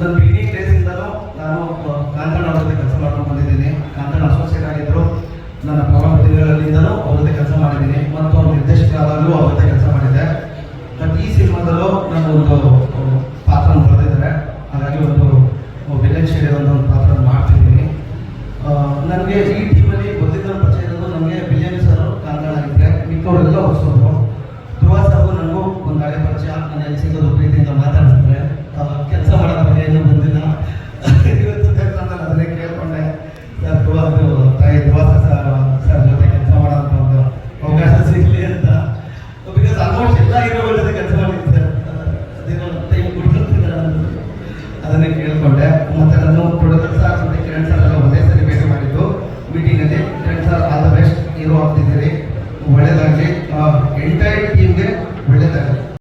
ನನ್ನ ಬಿಗಿನಿಂಗ್ ಡೇಸಿಂದಲೂ ನಾನು ಕಾಂತಣ್ಣ ಅವ್ರ ಜೊತೆ ಕೆಲಸ ಮಾಡ್ಕೊಂಡು ಬಂದಿದ್ದೀನಿ. ಕಾಂತಣ್ಣ ಅಸೋಸಿಯೇಟ್ ಆಗಿದ್ದರು ನನ್ನ ಪ್ರಭಾವತಿಗಳಿಂದಲೂ ಅವ್ರ ಜೊತೆ ಕೆಲಸ ಮಾಡಿದ್ದೀನಿ. ಮತ್ತು ಅವ್ರ ನಿರ್ದೇಶಕರಾದಾಗಲೂ ಅವ್ರ ಜೊತೆ ಕೆಲಸ ಮಾಡಿದ್ದೆ. ಬಟ್ ಈ ಸಿನಿಮಾದಲ್ಲೂ ನಾನು ಒಂದು ಪಾತ್ರನ ಬರೆದಿದ್ದಾರೆ. ಹಾಗಾಗಿ ಒಂದು ವಿಲೇಜ್ ಶೇಡ್ ಒಂದು ಪಾತ್ರ ಮಾಡ್ತಿದ್ದೀನಿ. ನನಗೆ ಈ ಟೀಮಲ್ಲಿ ಮೊದಲಿಂದ ಪರಿಚಯ ಇರೋದು ನನಗೆ ವಿಲಿಯನ್ ಸರ್, ಕಾಂತಣ್ಣ ಆಗಿದ್ದರೆ ಮಿಕ್ಕವರೆಲ್ಲ ಹೊಸರು ಧ್ರುವ ಸರ್ಗೂ ನನಗೂ ಒಂದು ಹಳೆ ಪರಿಚಯ. ನನ್ನ ಎಲ್ಲಿ ಸಿಗೋದು ಅದನ್ನೇ ಕೇಳಿಕೊಂಡೆ. ಮತ್ತೆ ನಾನು ಪ್ರೊಡಕ್ಟ್ ಸರ್ ಮತ್ತೆ ಕಿರಣ್ ಸರ್ ಎಲ್ಲ ಒಂದೇ ಸರಿ ಭೇಟಿ ಮಾಡಿದ್ದು. ಮೀಟಿಂಗಲ್ಲಿ Kiran sir all the best hero ಆಗ್ತಿದ್ದೀರಿ. ಒಳ್ಳೇದಾಗಲಿ. ಎಂಟೈರ್ ಟೀಮ್ಗೆ ಒಳ್ಳೇದಾಗಲಿ.